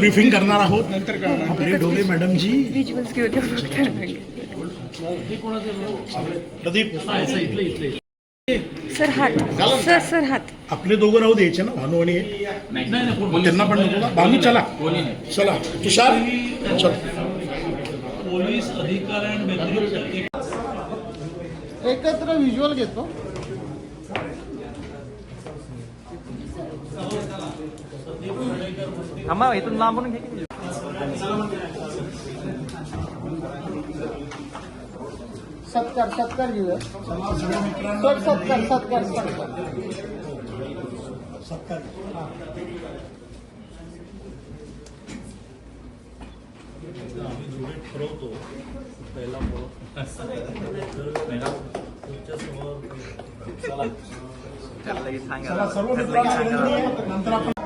Briefing करणार आहोत. नंतर आपले ढोले मॅडमजी. डाउनलोड करणार. प्रदीप. सर हात. सर सर हात. आपले दोघं राहू द्यायचे ना भानू आणि हे? त्यांना पण नको का? भानू चला. चला. तुषार. चल. पोलीस अधिकाऱ्यांव्यतिरिक्त एकत्र व्हिज्युअल घेतो. थांबा इथून लांबून घे सत्कार सत्कार घेऊया सर सत्कार सत्कार सत्कार ठरवतो पहिला तुमच्यासमोर चला त्याला लगेच चला सांगा सर्व मित्रांना विनंती आहे. नंतर आपण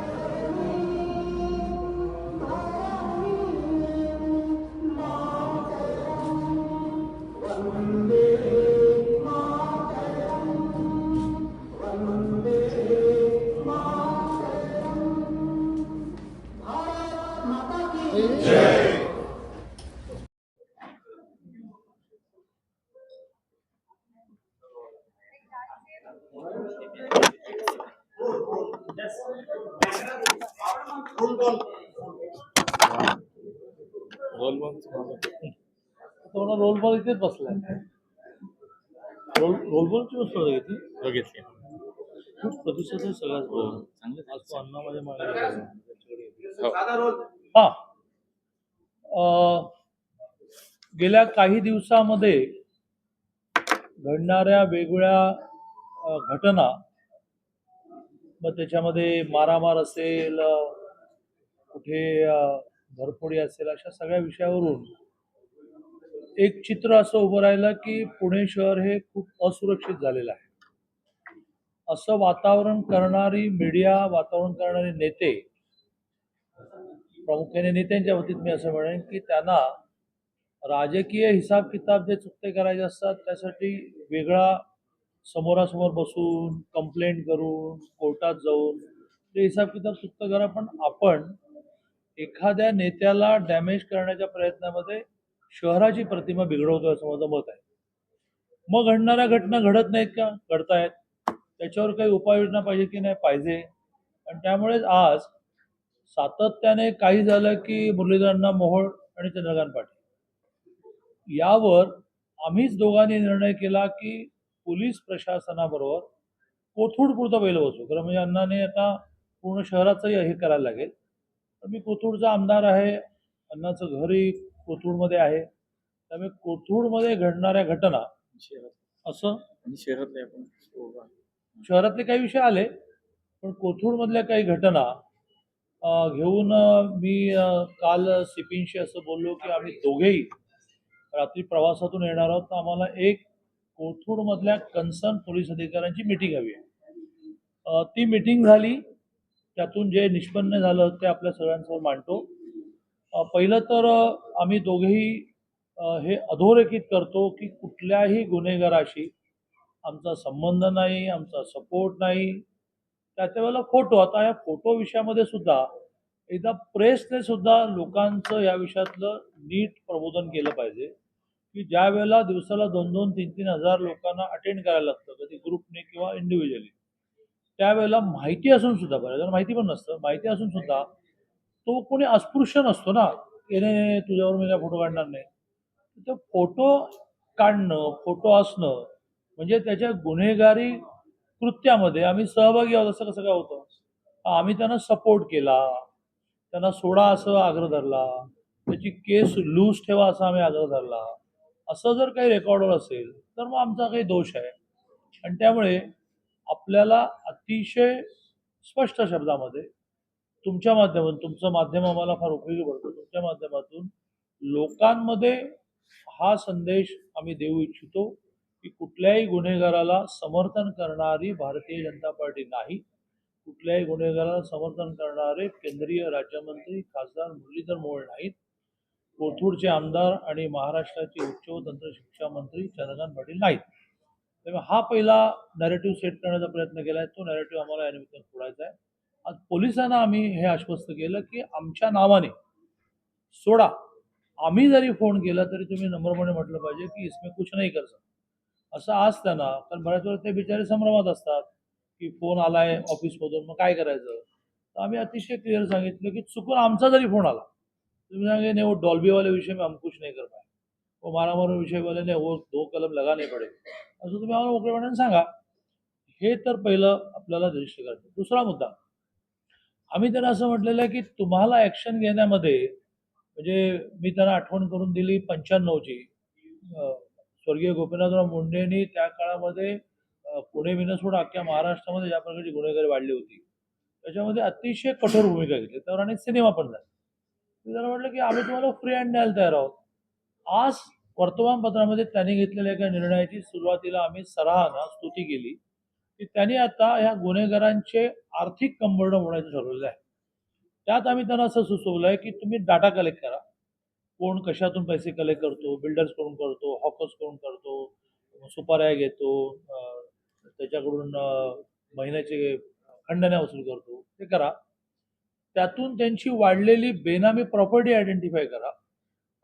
रोल बॉल इथेच बसलाय. रोल रोल बॉलची वस्तू घेतली बघितले. खूप प्रतिसाद आहे सगळ्याच चांगले आज तो अण्णामध्ये मागे हो. हा. अं, गेल्या काही दिवसामध्ये घडणाऱ्या वेगवेगळ्या घटना मग त्याच्यामध्ये मारामार असेल कुठे अं, घरफोडी असेल अशा सगळ्या विषयावरून एक चित्र असं उभं राहिलं की पुणे शहर हे खूप असुरक्षित झालेलं आहे. असं वातावरण करणारी मीडिया वातावरण करणारे नेते प्रामुख्याने नेत्यांच्या वतीत मी असं म्हणेन की त्यांना राजकीय हिसाब किताब जे चुकते करायचे असतात त्यासाठी वेगळा समोरासमोर बसून कंप्लेंट करून कोर्टात जाऊन ते हिसाब किताब सुक्त करा पण आपण एखाद्या नेत्याला डॅमेज करण्याच्या प्रयत्नामध्ये शहराची प्रतिमा बिघडवतोय असं माझं मत आहे. मग घडणाऱ्या घटना घडत नाहीत का? घडतायत. त्याच्यावर काही उपाययोजना पाहिजे की नाही? पाहिजे. आणि त्यामुळेच आज सातत्याने काही झालं की मुरलीधरांना मोहोळ आणि चंद्रकांत पाटील. यावर आम्हीच दोघांनी निर्णय केला की पोलीस प्रशासनाबरोबर कोथरूड पुरतं पहिलं बसू. खरं म्हणजे अण्णाने आता पूर्ण शहराचंही हे करायला लागेल. तर मी कोथरूडचा आमदार आहे. अण्णाचं घरही कोथरूडमध्ये आहे. त्यामुळे कोथरूडमध्ये घडणाऱ्या घटना असं शहरातले आपण शहरातले काही विषय आले पण कोथरूडमधल्या काही घटना घेऊन मी काल सिपींशी असं बोललो की आम्ही दोघेही रात्री प्रवासातून येणार आहोत. तर आम्हाला एक कोथरूडमधल्या कन्सर्न पोलीस अधिकाऱ्यांची मिटिंग हवी आहे. ती मिटिंग झाली त्यातून जे निष्पन्न झालं ते आपल्या सगळ्यांसमोर मांडतो. पहिलं तर आम्ही दोघेही हे अधोरेखित करतो की कुठल्याही गुन्हेगाराशी आमचा संबंध नाही आमचा सपोर्ट नाही. त्या त्यावेळेला फोटो आता या फोटो विषयामध्ये सुद्धा एकदा प्रेसने सुद्धा लोकांचं या विषयातलं नीट प्रबोधन केलं पाहिजे. की ज्या वेळेला दिवसाला दोन दोन तीन तीन हजार लोकांना अटेंड करायला लागतं कधी ग्रुपने किंवा इंडिव्हिज्युअली त्यावेळेला माहिती असून सुद्धा बरं जर माहिती पण नसतं माहिती असून सुद्धा तो कोणी अस्पृश्य नसतो ना येणे तुझ्यावर मी काय फोटो काढणार नाही. तर फोटो काढणं फोटो असणं म्हणजे त्याच्या गुन्हेगारी कृत्यामध्ये आम्ही सहभागी आहोत असं कसं काय होतं? आम्ही त्यांना सपोर्ट केला त्यांना सोडा असं आग्रह धरला त्याची केस लूज ठेवा असा आम्ही आग्रह धरला. असं जर काही रेकॉर्डवर असेल तर मग आमचा काही दोष आहे. आणि त्यामुळे आपल्याला अतिशय स्पष्ट शब्दामध्ये तुमच्या माध्यमातून तुमचं माध्यम आम्हाला फार उपयोगी पडतो. तुमच्या माध्यमातून लोकांमध्ये हा संदेश आम्ही देऊ इच्छितो की कुठल्याही गुन्हेगाराला समर्थन करणारी भारतीय जनता पार्टी नाही. कुठल्याही गुन्हेगाराला समर्थन करणारे केंद्रीय राज्यमंत्री खासदार मुरलीधर मोहोळ नाहीत. कोथरूडचे आमदार आणि महाराष्ट्राचे उच्च व तंत्र शिक्षा मंत्री चंद्रकांत पाटील नाहीत त्यामुळे हा पहिला नॅरेटिव्ह सेट करण्याचा प्रयत्न केला आहे तो नॅरेटिव्ह आम्हाला या निमित्तानं सोडायचा आहे. आज पोलिसांना आम्ही हे आश्वस्त केलं की आमच्या नावाने सोडा. आम्ही जरी फोन केला तरी तुम्ही नम्रपणे म्हटलं पाहिजे की इसमें कुछ नाही कर असं आज त्यांना कारण बऱ्याच वेळा ते बिचारे संभ्रमात असतात की फोन आलाय ऑफिसमधून मग काय करायचं? तर आम्ही अतिशय क्लिअर सांगितलं की चुकून आमचा जरी फोन आला तुम्ही सांगे नाही वो डॉल्बी वाले विषय में हम कुछ नहीं कर पाए वो मारामारी विषय वाले ने वो दो कलम लगा नाही पडेल असं तुम्ही आम्हाला मोकळेपणाने सांगा. हे तर पहिलं आपल्याला रजिस्टर करायचं. दुसरा मुद्दा. आम्ही त्यांना असं म्हटलेलं आहे की तुम्हाला ॲक्शन घेण्यामध्ये म्हणजे मी त्यांना आठवण करून दिली पंच्याण्णवची स्वर्गीय गोपीनाथराव मुंडेंनी त्या काळामध्ये पुणे विनसोड अख्ख्या महाराष्ट्रामध्ये ज्या प्रकारची गुन्हेगारी वाढली होती त्याच्यामध्ये अतिशय कठोर भूमिका घेतली. त्यावर अनेक सिनेमा पण झाले. मी त्यांना म्हटलं की आम्ही तुम्हाला फ्री हँड द्यायला तयार आहोत. आज वर्तमानपत्रामध्ये त्यांनी घेतलेल्या एका निर्णयाची सुरुवातीला आम्ही सराहना स्तुती केली. की त्यांनी आता ह्या गुन्हेगारांचे आर्थिक कंबरडं होण्याचं ठरवलेलं आहे. त्यात आम्ही त्यांना असं सुचवलं आहे की तुम्ही डाटा कलेक्ट करा. कोण कशातून पैसे कलेक्ट करतो बिल्डर्स कोण करतो हॉकर्स कोण करतो सुपाऱ्या घेतो त्याच्याकडून महिन्याचे खंडण्या वसूल करतो ते करा. त्यातून त्यांची वाढलेली बेनामी प्रॉपर्टी आयडेंटिफाय करा.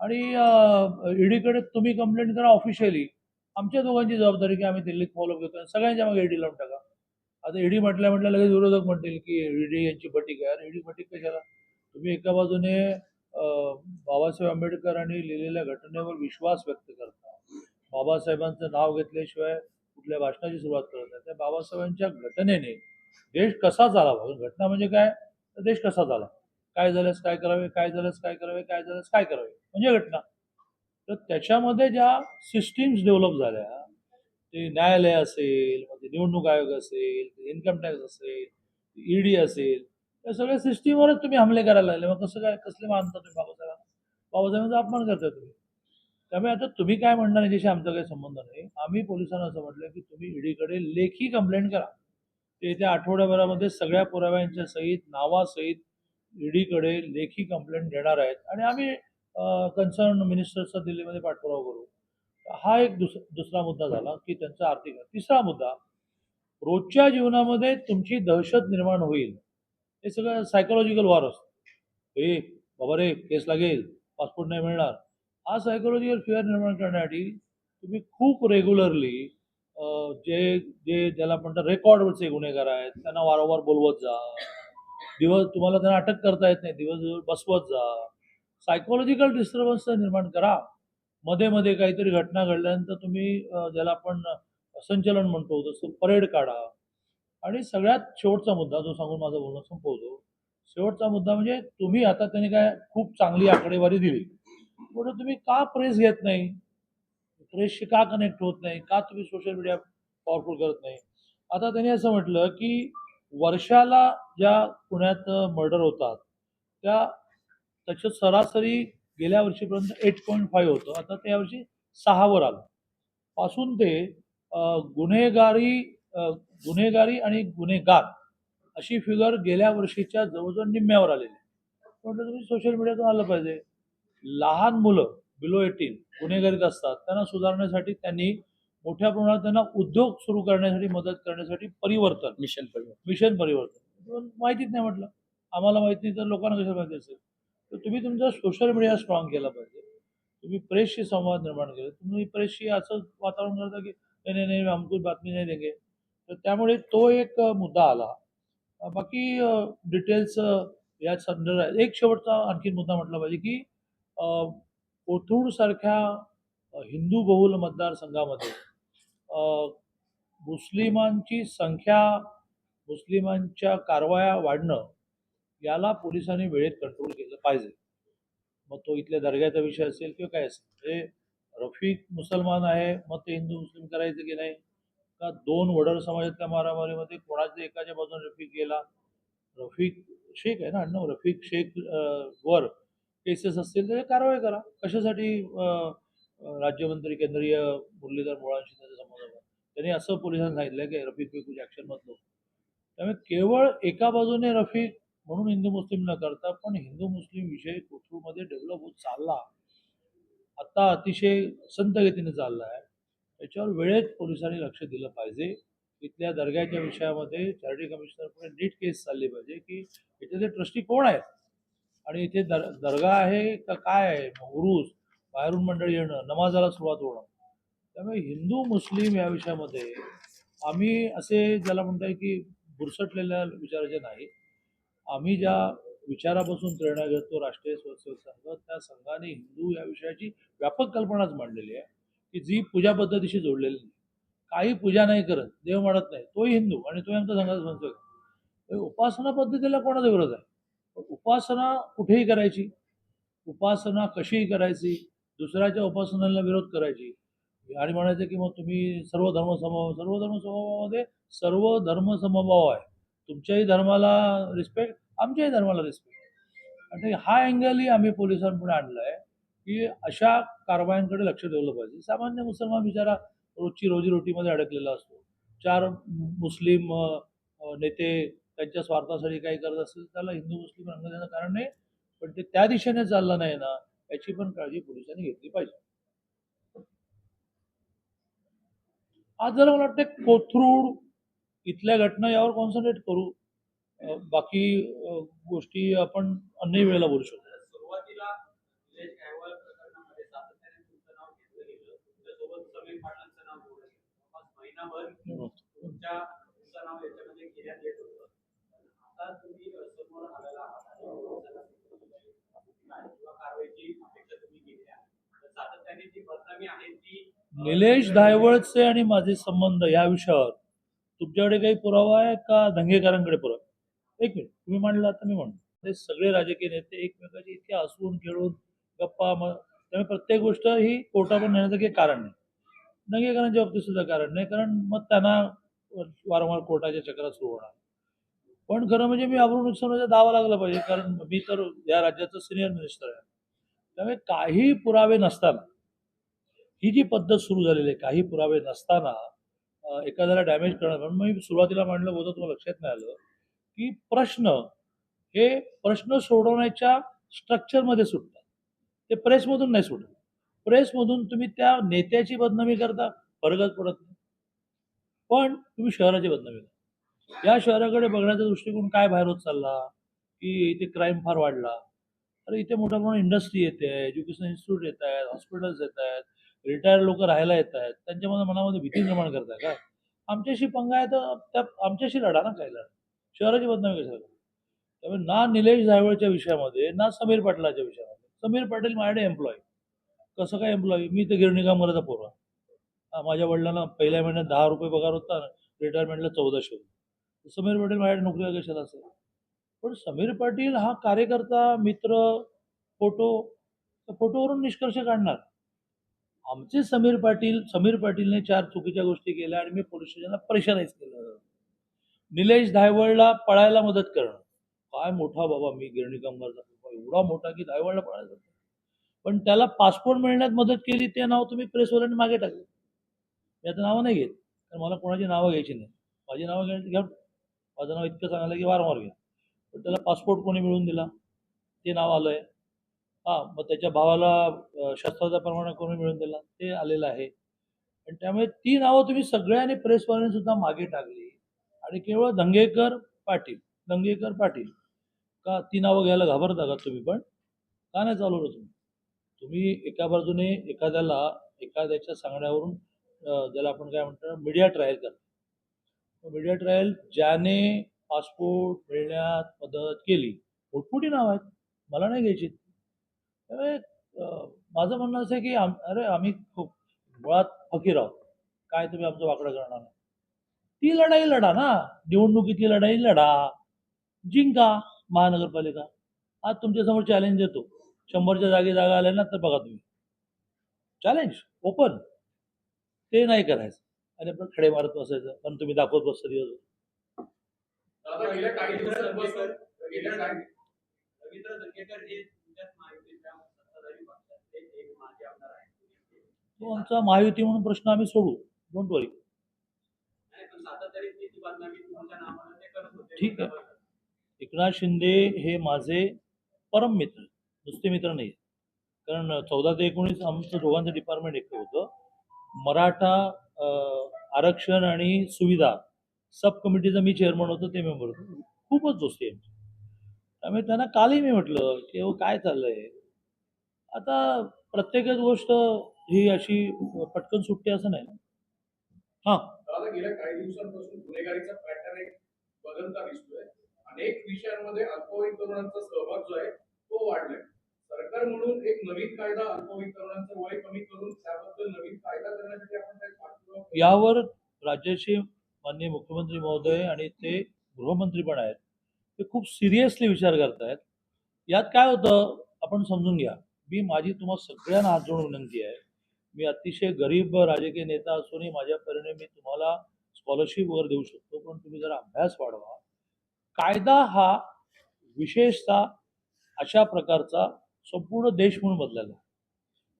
आणि ईडीकडे तुम्ही कंप्लेंट करा ऑफिशियली आमच्या दोघांची जबाबदारी की आम्ही दिल्लीत फॉलो घेतो आणि सगळ्यांच्या मागे ईडी लावून टाका. आता ईडी म्हटल्या म्हटल्या लगेच विरोधक म्हणतील की ईडी यांची बटीक आहे ईडी बटीक कशाला? तुम्ही एका बाजूने बाबासाहेब आंबेडकर आणि लिहिलेल्या घटनेवर विश्वास व्यक्त करता. बाबासाहेबांचं नाव घेतल्याशिवाय कुठल्या भाषणाची सुरुवात करत नाही. त्या बाबासाहेबांच्या घटनेने देश कसा चालावा? घटना म्हणजे काय? तर देश कसा झाला? काय झाल्यास काय करावे काय झाल्यास काय करावे काय झाल्यास काय करावे? म्हणजे घटना. तर त्याच्यामध्ये ज्या सिस्टीम्स डेव्हलप झाल्या ते न्यायालय असेल मग ते निवडणूक आयोग असेल इन्कम टॅक्स असेल ईडी असेल या सगळ्या सिस्टीमवरच तुम्ही हमले करायला लागले. मग कसं काय कसले मानता तुम्ही बाबासाहेबांना? बाबासाहेबांचा अपमान करताय तुम्ही. त्यामुळे आता तुम्ही काय म्हणणार याच्याशी आमचा काही संबंध नाही. आम्ही पोलिसांना असं म्हटलं की तुम्ही ईडीकडे लेखी कंप्लेंट करा. ते येत्या आठवड्याभरामध्ये सगळ्या पुराव्यांच्या सहित नावासहित ईडीकडे लेखी कंप्लेंट देणार आहेत. आणि आम्ही कन्सर्न मिनिस्टर्सचा दिल्लीमध्ये पाठपुरावा करू. हा एक दुस दुसरा मुद्दा झाला की त्यांचा आर्थिक तिसरा मुद्दा रोजच्या जीवनामध्ये तुमची दहशत निर्माण होईल. हे सगळं सायकोलॉजिकल वॉर असतं. हे बाबा रे केस लागेल पासपोर्ट नाही मिळणार. हा सायकोलॉजिकल फिअर निर्माण करण्यासाठी तुम्ही खूप रेग्युलरली जे जे ज्याला म्हणतात रेकॉर्डवरचे गुन्हेगार आहेत त्यांना वारंवार बोलवत जा. दिवस तुम्हाला त्यांना अटक करता येत नाही दिवस दिवस बसवत जा. सायकोलॉजिकल डिस्टर्बन्स निर्माण करा. मध्ये मध्ये काहीतरी घटना घडल्यानंतर तुम्ही ज्याला आपण संचलन म्हणतो तसं परेड काढा. आणि सगळ्यात शेवटचा मुद्दा जो सांगून माझं बोलणं संपवतो शेवटचा मुद्दा म्हणजे तुम्ही आता त्यांनी काय खूप चांगली आकडेवारी दिली. म्हणून तुम्ही का प्रेस घेत नाही? प्रेसशी का कनेक्ट होत नाही का तुम्ही सोशल मीडिया पॉवरफुल करत नाही? आता त्यांनी असं म्हटलं की वर्षाला ज्या पुण्यात मर्डर होतात त्या त्याचं सरासरी गेल्या वर्षीपर्यंत एट पॉईंट फाईव्ह होतं. आता ते यावर्षी सहावर आलं. पासून ते गुन्हेगारी गुन्हेगारी आणि गुन्हेगार अशी फिगर गेल्या वर्षीच्या जवळजवळ निम्म्यावर आलेली आहे. म्हटलं तुम्ही सोशल मीडियातून आलं पाहिजे. लहान मुलं बिलो एटीन गुन्हेगारीत असतात त्यांना सुधारण्यासाठी त्यांनी मोठ्या प्रमाणात त्यांना उद्योग सुरू करण्यासाठी मदत करण्यासाठी परिवर्तन मिशन परिवार मिशन परिवर्तन. माहितीच नाही म्हटलं. आम्हाला माहिती नाही तर लोकांना कसं माहिती असेल? तर तुम्ही तुमचा सोशल मीडिया स्ट्रॉंग केला पाहिजे. तुम्ही प्रेसशी संवाद निर्माण केला. तुम्ही प्रेसशी असं वातावरण करता की नाही नाही नाही हमको बातमी नाही देंगे. तर त्यामुळे तो एक मुद्दा आला. बाकी डिटेल्स या संदर्भात एक शेवटचा आणखी मुद्दा म्हटला पाहिजे की कोथरूडसारख्या हिंदू बहुल मतदारसंघामध्ये मुस्लिमांची संख्या मुस्लिमांच्या कारवाया वाढणं याला पोलिसांनी वेळेत कंट्रोल केलं पाहिजे. मग तो इथल्या दर्ग्याचा विषय असेल किंवा काय असेल. म्हणजे रफिक मुसलमान आहे मग ते हिंदू मुस्लिम करायचं की नाही? का दोन वडर समाजातल्या मारामारीमध्ये कोणाच्या एकाच्या बाजूने रफिक गेला? रफिक शेख आहे ना अण्णा रफिक शेख वर केसेस असतील तर कारवाई करा. कशासाठी राज्यमंत्री केंद्रीय मुरलीधर मुळांशी त्याचा संबंध होता? त्यांनी असं पोलिसांना सांगितलं की रफिक पे कुछ ॲक्शन त्यामुळे केवळ एका बाजूने रफिक म्हणून हिंदू मुस्लिम न करता पण हिंदू मुस्लिम विषय कोथरूडमध्ये डेव्हलप होत चालला. आता अतिशय संत गतीने चालला आहे त्याच्यावर वेळेत पोलिसांनी लक्ष दिलं पाहिजे. इथल्या दर्ग्याच्या विषयामध्ये चॅरिटी कमिशनर नीट केस चालली पाहिजे की इथे ट्रस्टी कोण आहेत? आणि इथे दर दर्गा आहे का काय आहे? उरूस बाहेरून मंडळी येणं नमाजाला सुरुवात होणं. त्यामुळे हिंदू मुस्लिम या विषयामध्ये आम्ही असे ज्याला म्हणताय की बुरसटलेल्या विचाराचे नाही. आम्ही ज्या विचारापासून प्रेरणा घेतो राष्ट्रीय स्वयंसेवक संघ त्या संघाने हिंदू या विषयाची व्यापक कल्पनाच मांडलेली आहे की जी पूजा पद्धतीशी जोडलेली नाही. काही पूजा नाही करत देव म्हणत नाही तोही हिंदू आणि तोही आमचा संघाचा स्वयंसेवक उपासना पद्धतीला कोणाचा विरोध आहे? उपासना कुठेही करायची. उपासना कशीही करायची दुसऱ्याच्या उपासनांना विरोध करायची. आणि म्हणायचं की मग तुम्ही सर्व धर्म समभाव सर्व धर्म समभावामध्ये सर्व धर्म समभाव आहे. तुमच्याही धर्माला रिस्पेक्ट आमच्याही धर्माला रिस्पेक्ट आणि हा अँगलही आम्ही पोलिसांपुढे आणला आहे की अशा कारवायांकडे लक्ष ठेवलं पाहिजे. सामान्य मुसलमान बिचारा रोजची रोजीरोटीमध्ये अडकलेला असतो. चार मुस्लिम नेते त्यांच्या स्वार्थासाठी काही करत असतील त्याला हिंदू मुस्लिम रंग देणं कारण नाही. पण ते त्या दिशेने चाललं नाही ना याची पण काळजी पोलिसांनी घेतली पाहिजे. आज जरा मला वाटतं कोथरूड इथल्या घटना यावर कॉन्सन्ट्रेट करू. बाकी गोष्टी आपण अन्य वेळेला बोलू शकतो. महिनाभर तुमच्या तुमचं नाव याच्यामध्ये घेण्यात येत होतं. निलेश धायवळचे आणि माझे संबंध या विषयावर. तुमच्याकडे काही पुरावा आहे का? दंगेकरांकडे पुरावा एक मिनिट. तुम्ही म्हणलं आता मी म्हणतो. हे सगळे राजकीय नेते एकमेकाचे इतके हसवून खेळून गप्पा म त्यामुळे प्रत्येक गोष्ट ही कोर्टावर नेण्याचं काही कारण नाही. दंगेकरांच्या बाबतीत सुद्धा कारण नाही. कारण मग त्यांना वारंवार कोर्टाच्या चक्रात सुरू होणार. पण खरं म्हणजे मी अब्रू नुकसानाचा दावा लागला पाहिजे कारण मी तर या राज्याचं सिनियर मिनिस्टर आहे. त्यामुळे काही पुरावे नसताना ही जी पद्धत सुरू झालेली आहे काही पुरावे नसताना एखाद्याला डॅमेज करणार म्हणून मी सुरुवातीला मांडलं होतं तुम्हाला लक्षात नाही आलं की प्रश्न हे प्रश्न सोडवण्याच्या स्ट्रक्चरमध्ये सुटतात. ते प्रेसमधून नाही सुटत. प्रेसमधून तुम्ही त्या नेत्याची बदनामी करता फरकच पडत नाही. पण तुम्ही शहराची बदनामी करता. या शहराकडे बघण्याचा दृष्टिकोन काय बाहेर होत चालला? की इथे क्राईम फार वाढला. अरे इथे मोठ्या प्रमाणात इंडस्ट्री येते एज्युकेशन इन्स्टिट्यूट येत आहेत हॉस्पिटल्स येत आहेत रिटायर्ड लोक राहायला येत आहेत त्यांच्यामध्ये मनामध्ये भीती निर्माण करताय काय? आमच्याशी पंगा आहे तर त्या आमच्याशी लढा ना काय लढा शहराची बदनामी कशाला त्यामुळे ना निलेश जायवळच्या विषयामध्ये ना समीर पाटलाच्या विषयामध्ये. समीर पाटील माझ्याकडे एम्प्लॉई कसं काय एम्प्लॉई मी तर गिरणी कामगाराचा पोरगा हा, माझ्या वडिलांना पहिल्या महिन्यात दहा रुपये पगार होता रिटायरमेंटला चौदाशे होते समीर पाटील माझ्याकडे नोकरीला कशाला असेल. पण समीर पाटील हा कार्यकर्ता मित्र फोटो त्या फोटोवरून निष्कर्ष काढणार. आमचे समीर पाटील समीर पाटीलने चार चुकीच्या गोष्टी केल्या आणि मी पोलीस स्टेशनला परेशानच केलं. निलेश धायवळला पळायला मदत करणं. काय मोठा बाबा मी गिरणी कामगार एवढा मोठा की धायवळला पळायला जातो. पण त्याला पासपोर्ट मिळण्यात मदत केली ते नाव तुम्ही प्रेसवाल्यांनी मागे टाकलं. मी आता नावं नाही घेत कारण मला कोणाची नावं घ्यायची नाही. माझी नावं घ्यायची घ्या माझं नाव इतकं चांगलं की वारंवार घ्या पण त्याला पासपोर्ट कोणी मिळवून दिला? ते नाव आलं आहे हां मग त्याच्या भावाला शस्त्राचा परवाना कोणी मिळवून दिला? ते आलेलं आहे. आणि त्यामुळे ती नावं तुम्ही सगळ्यांनी प्रेसवाल्यांनी सुद्धा मागे टाकली. आणि केवळ दंगेकर पाटील दंगेकर पाटील. का ती नावं घ्यायला घाबरता का तुम्ही पण? का नाही चालवलं तुम्ही? तुम्ही एका बाजूने एखाद्याला एखाद्याच्या सांगण्यावरून ज्याला आपण काय म्हणतो मीडिया ट्रायल करतो. मीडिया ट्रायल ज्याने पासपोर्ट मिळण्यात मदत केली. मोठमोठी नाव आहेत. मला नाही घ्यायची. त्यामुळे माझं म्हणणं असं आहे की आम अरे आम्ही खूप मुळात फकीर आहोत. काय तुम्ही आमचं वाकडं करणार नाही. ती लढाई लढा ना. निवडणुकीची लढाई लढा. जिंका महानगरपालिका. आज तुमच्यासमोर चॅलेंज देतो. शंभरच्या जागी जागा आल्या ना तर बघा तुम्ही. चॅलेंज ओपन ते नाही करायचं. आणि आपण खडे मारत बसायचं पण तुम्ही दाखवत बसता दिवस रवींद्र दंगेकर हे एक तो आमचा महायुती म्हणून प्रश्न आम्ही सोडू. डोंट वरी ठीक आहे. एकनाथ शिंदे हे माझे परम मित्र. नुसते मित्र नाही कारण चौदा ते एकोणीस आमचं दोघांचं डिपार्टमेंट एकटं होतं. मराठा आरक्षण आणि सुविधा सब कमिटीचा मी चेअरमन होतो ते मेंबर होतो. खूपच दोस्ती आमची. त्यामुळे त्यांना कालही मी म्हटलं की हो काय चाललंय? आता प्रत्येकच गोष्ट ही अशी पटकन सुटते असं नाही. हा. गेल्या काही दिवसांपासून गुन्हेगारीचा पॅटर्न एक बदलता दिसतोय. अनेक विषयांमध्ये अल्पवयीन तरुणांचा सहभाग जो आहे तो वाढलाय. सरकार म्हणून एक नवीन कायदा अल्पवयीन वय कमी करून त्याबद्दल नवीन कायदा करण्यासाठी आपण काही पाठपुरावा यावर राज्याचे माननीय मुख्यमंत्री महोदय आणि ते गृहमंत्री पण आहेत. ते खूप सिरियसली विचार करतायत. यात काय होतं आपण समजून घ्या. मी माझी तुम्हाला सगळ्यांना हात जोडून विनंती आहे. मी अतिशय गरीब राजकीय नेता असूनही माझ्या परीने मी तुम्हाला स्कॉलरशिप वगैरे देऊ शकतो पण तुम्ही जरा अभ्यास वाढवा. कायदा हा विशेषतः अशा प्रकारचा संपूर्ण देश म्हणून बदलायला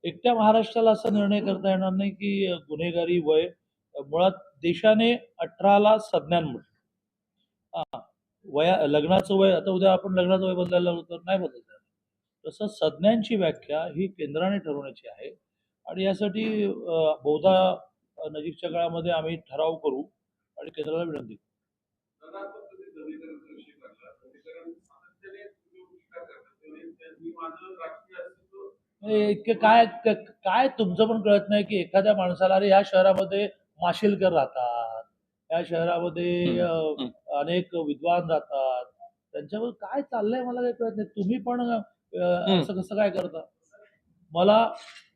एकट्या महाराष्ट्राला असा निर्णय करता येणार नाही की गुन्हेगारी वय मुळात देशाने अठराला संज्ञान म्हटलं. वया लग्नाचं वय आता उद्या आपण लग्नाचं वय बदलायला लागलो तर नाही बदलता तसं संज्ञांची व्याख्या ही केंद्राने ठरवण्याची आहे. आणि यासाठी बहुधा नजीकच्या काळामध्ये आम्ही ठराव करू आणि केंद्राला विनंती करू. दादा, आपण तुम्ही दलितांचा विषय काढला. दलितांना सातत्याने तुम्ही उपकार करता. त्यामुळे ते- मी माझं राजकीय अस्तित्व हे इतके काय काय तुमचं पण कळत नाही की एखाद्या माणसाला अरे ह्या शहरामध्ये माशिलकर राहतात. या शहरामध्ये अनेक विद्वान राहतात. त्यांच्यावर काय चाललंय मला काही कळत नाही. तुम्ही पण असं कसं काय करता? मला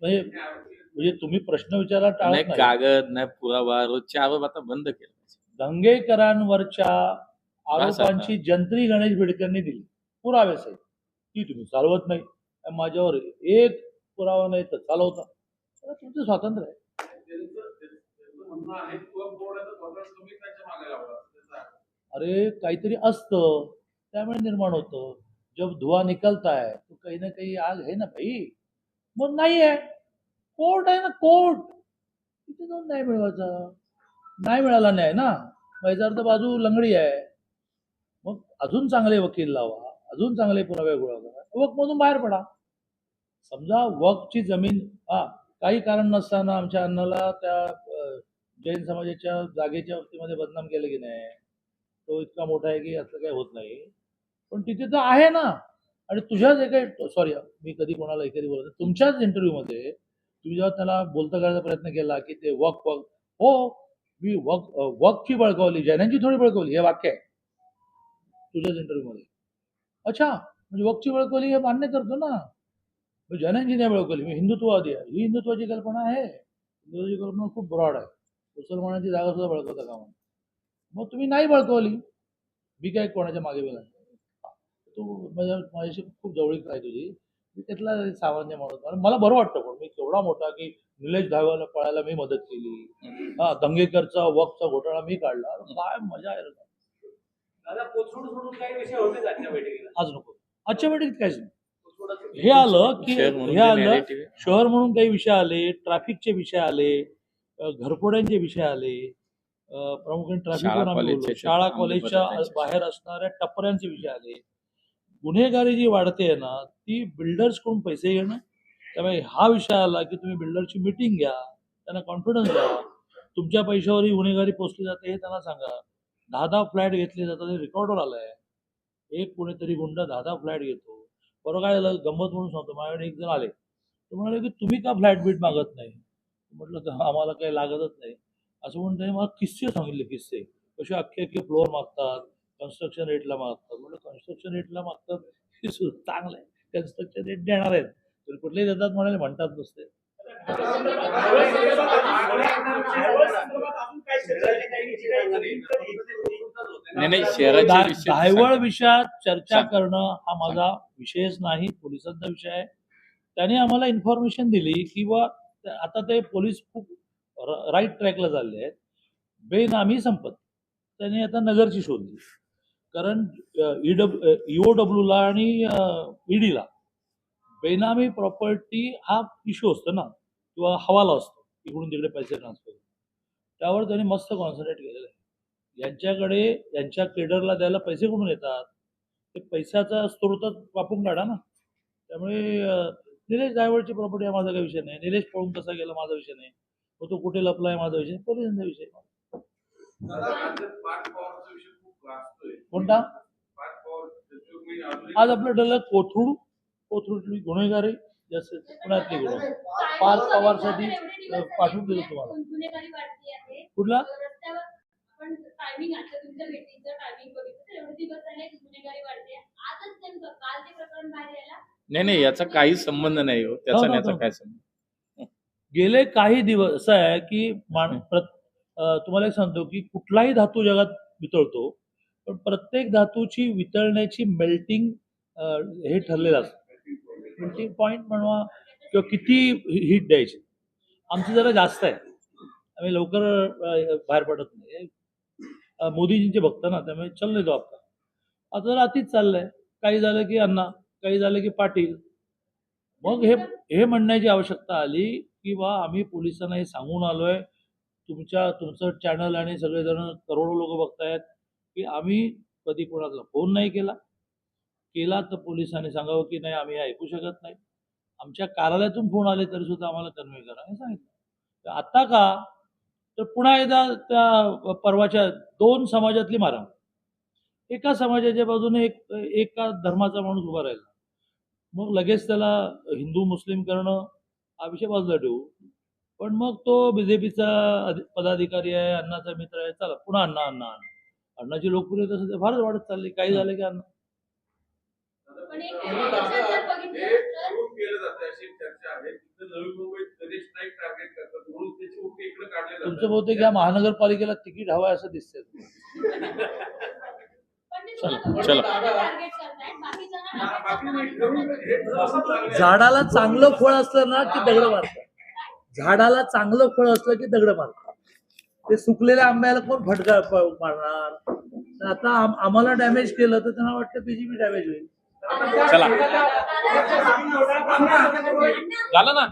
म्हणजे म्हणजे तुम्ही प्रश्न विचारला टाळत नाही कागद नाही पुरावा रोजचे आरोप आता बंद केले दंगेकरांवरच्या आरोपांची जंत्री गणेश बिडकरनी दिली. पुरावे सहित. ती तुम्ही चालवत नाही. माझ्यावर एक पुरावा नाही तर चालवता. तुमचं स्वातंत्र्य आहे. अरे काहीतरी असतं. त्यामुळे निर्माण होतं. जब धुवा निकलता है तो काही ना काही आग आहे ना भाई. मग नाही आहे. कोर्ट आहे ना कोर्ट. तिथे जाऊन नाही मिळवायचा. नाही मिळाला नाही ना. मैजार तर बाजू लंगडी आहे. मग अजून चांगले वकील लावा. अजून चांगले पुरावे गोळा करा. वक मधून बाहेर पडा. समजा वकची जमीन हा काही कारण नसताना आमच्या अन्नाला त्या जैन समाजाच्या जागेच्या बाबतीमध्ये बदनाम केलं की नाही? तो इतका मोठा आहे की असं काही होत नाही. पण तिथे तर आहे ना. आणि तुझ्याच एका सॉरी मी कधी कोणाला कधी बोलत तुमच्याच इंटरव्ह्यूमध्ये तुम्ही जेव्हा त्याला बोलता करायचा प्रयत्न केला की ते वक वक हो मी वक वकची बळकावली जैनांची थोडी बळकावली हे वाक्य आहे. तुझ्याच इंटरव्ह्यूमध्ये अच्छा म्हणजे वक्ची बळकवली हे मान्य करतो ना. मी नाही बळकावली मी हिंदुत्ववादी आहे. ही हिंदुत्वाची कल्पना आहे. हिंदुत्वाची कल्पना खूप ब्रॉड आहे. मुसलमानाची जागा सुद्धा बळकवता का नये. मग तुम्ही नाही बळकवली मी काय कोणाच्या मागे बोला तू माझ्या माझ्याशी खूप जवळीक आहे तुझी. मी त्यातला सामान्य माणूस आणि मला बरं वाटतं पण मी केवढा मोठा की निलेश धाव्याला पळायला मी मदत केली. हा दंगेकरचा वकचा घोटाळा मी काढला. काय मजा आहे आज नको. आजच्या बैठकीत काहीच नाही. हे आलं की शहर म्हणून हे आलं. शहर म्हणून काही विषय आले ट्रॅफिकचे विषय आले घरफोड्यांचे विषय आले प्रामुख्याने ट्रॅफिकवर शाळा, कॉलेजच्या बाहेर असणाऱ्या टपऱ्यांचे विषय आले. गुन्हेगारी जी वाढते ना ती बिल्डर्सकडून पैसे घेणं त्यामुळे हा विषय आला की तुम्ही बिल्डरची मिटिंग घ्या त्यांना कॉन्फिडन्स द्या. तुमच्या पैशावर ही गुन्हेगारी पोचली जाते हे त्यांना सांगा. दहा दहा फ्लॅट घेतले जातात हे रेकॉर्डवर आहे एक कोणीतरी गुंड दहा दहा फ्लॅट घेतो. बरं काय झालं? गंमत म्हणून सांगतो माझ्याकडे एक जण आले. ते म्हणाले की तुम्ही का फ्लॅट बीट मागत नाही? म्हटलं तर आम्हाला काही लागतच नाही. असं म्हणून त्यांनी मला किस्से सांगितले किस्से. कसे अख्खे अख्खे फ्लोअर मागतात कन्स्ट्रक्शन रेटला मागतात. म्हटलं कन्स्ट्रक्शन रेटला मागतात हे चांगलं आहे. कन्स्ट्रक्शन रेट देणार आहेत. तर कुठलेही देतात म्हणाले म्हणतात नुसते. सांगा. विषयात चर्चा. करणं हा माझा विषयच नाही पोलिसांचा विषय आहे. त्याने आम्हाला इन्फॉर्मेशन दिली की बा त्या- आता ते पोलीस खूप राईट ट्रॅकला चालले आहेत. बेनामी संपत्ती. त्याने आता नगरची शोधली कारण ईडब्ल्यू ईओ डब्ल्यूला आणि ईडीला बेनामी प्रॉपर्टी हा इश्यू असतो ना. किंवा हवाला असतो इकडून तिकडे पैसे ट्रान्सफर त्यावर त्यांनी मस्त कॉन्सन्ट्रेट केलेलं आहे. यांच्याकडे यांच्या केडरला द्यायला पैसे कुठून येतात? ते पैशाचा स्रोत वापरून काढा ना. त्यामुळे निलेश जायवळची प्रॉपर्टी हा माझा काही विषय नाही. निलेश पळून कसा गेला माझा विषय नाही. मग तो कुठे लपला आहे माझा विषय पोलिसांचा विषय कोणता? आज आपलं ठरलं कोथरूड. कोथरूडची गुन्हेगारी. जास्त पुण्यातली गुन्हे पाच पवारसाठी पाठवून देतो तुम्हाला. कुठला? नाही नाही याचा काही संबंध नाही हो. त्याचा हो, हो, याचा हो. काय संबंध? गेले काही दिवस असं आहे की तुम्हाला एक सांगतो की कुठलाही धातू जगात वितळतो पण प्रत्येक धातूची वितळण्याची मेल्टिंग हे ठरलेलं असतं. प्रिंटिंग पॉईंट म्हणवा किंवा किती हीट द्यायची? आमची जरा जास्त आहे. आम्ही लवकर बाहेर पडत नाही. मोदीजींचे भक्त ना त्यामुळे चल नाही तो आपला आता जरा अतिच चाललंय. काही झालं की अण्णा काही झालं की पाटील. मग हे हे म्हणण्याची आवश्यकता आली की बा आम्ही पोलिसांना हे सांगून आलोय. तुमच्या तुमचं चॅनल आणि सगळेजण करोडो लोक बघतायत की आम्ही कधी कोणाचा फोन नाही केला. केला तर पोलिसांनी सांगावं की नाही आम्ही हे ऐकू शकत नाही. आमच्या कार्यालयातून फोन आले तरी सुद्धा आम्हाला कन्वे करा हे सांगितलं. तर आता का? तर पुन्हा एकदा त्या परवाच्या दोन समाजातली मारा एका समाजाच्या बाजूने एक एका धर्माचा माणूस उभा राहिला. मग लगेच त्याला हिंदू मुस्लिम करणं हा विषय बाजूला ठेवू. पण मग तो बीजेपीचा पदाधिकारी आहे अण्णाचा मित्र आहे चला पुन्हा अण्णा अण्णा अण्णा. अण्णाची लोकप्रियता सध्या फारच वाढत चालली. काही झालं की अण्णा. तुमचं बहुतेक या महानगरपालिकेला तिकीट हवं आहे असं दिसतंय. चाललंय. झाडाला चांगलं फळ असलं ना की दगड मारतात. झाडाला चांगलं फळ असलं की दगड मारतात. ते सुकलेल्या आंब्याला कोण फटका मारणार? तर आता आम- आम्हाला डॅमेज केलं तर त्यांना वाटतं बीजेपी डॅमेज होईल. चला. झालं ना?